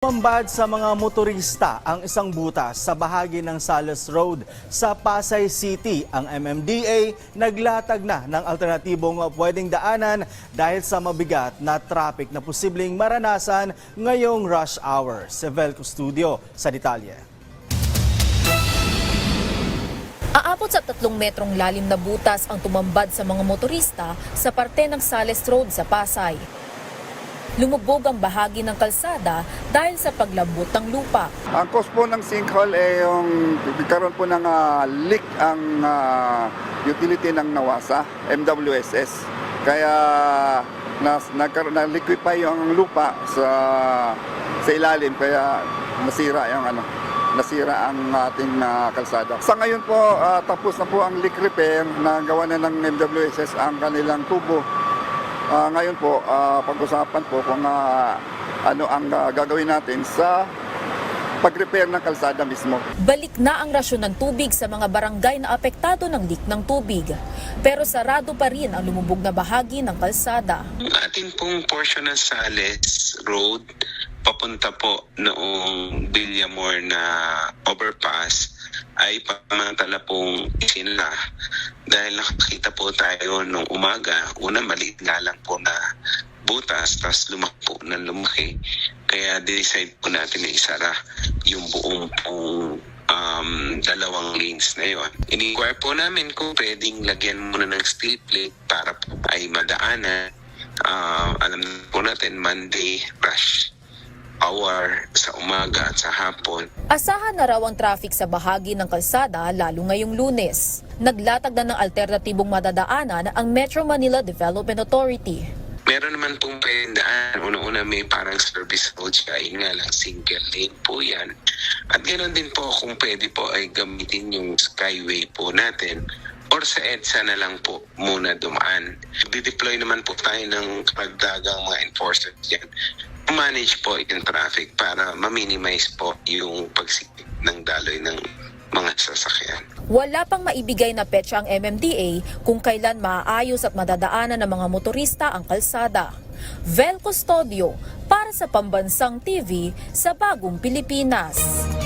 Mambad sa mga motorista ang isang butas sa bahagi ng Salas Road sa Pasay City. Ang MMDA naglatag na ng alternatibong pwedeng daanan dahil sa mabigat na traffic na posibleng maranasan ngayong rush hour. Sevelco Studio sa detalye. Aabot sa tatlong metrong lalim na butas ang tumambad sa mga motorista sa parte ng Sales Road sa Pasay. Lumubog ang bahagi ng kalsada dahil sa paglambot ng lupa. Ang cause po ng sinkhole ay yung nagkaroon po ng ah, leak ang ah, utility ng Nawasa, MWSS. Kaya nas, nagkaroon na liquefy yung lupa sa sa ilalim kaya nasira yung ano nasira ang ating ah, kalsada. Sa ngayon po ah, tapos na po ang leak repair na gawa na ng MWSS ang kanilang tubo. Ah, ngayon po ah, pag-usapan po kung ah, ano ang ah, gagawin natin sa pag-repair ng kalsada mismo. Balik na ang rasyon ng tubig sa mga barangay na apektado ng leak ng tubig. Pero sarado pa rin ang lumubog na bahagi ng kalsada. Atin pong portion ng Sales Road, papunta po noong Villamor na overpass ay pamantala pong sinla dahil nakakita po tayo nung umaga, una maliit nga lang po na butas, tapos lumaki po lumaki. Kaya decide po natin na isara yung buong pong um, dalawang lanes na yon. Ini-inquire po namin kung pwedeng lagyan muna ng steel plate para po ay madaanan. Ah, alam po natin, Monday rush hour sa umaga at sa hapon. Asahan na raw ang traffic sa bahagi ng kalsada lalo ngayong lunes. Naglatag na ng alternatibong madadaanan ang Metro Manila Development Authority. Meron naman pong pwedeng daan. Una-una may parang service road siya. Yun nga lang, single lane po yan. At ganoon din po kung pwede po ay gamitin yung skyway po natin or sa EDSA na lang po muna dumaan. Dideploy naman po tayo ng karagdagang mga enforcers dyan. Manage po yung traffic para ma-minimize po yung pagsikip ng daloy ng mga sasakyan. Wala pang maibigay na petsa ang MMDA kung kailan maayos at madadaanan ng mga motorista ang kalsada. Vel Custodio para sa Pambansang TV sa Bagong Pilipinas.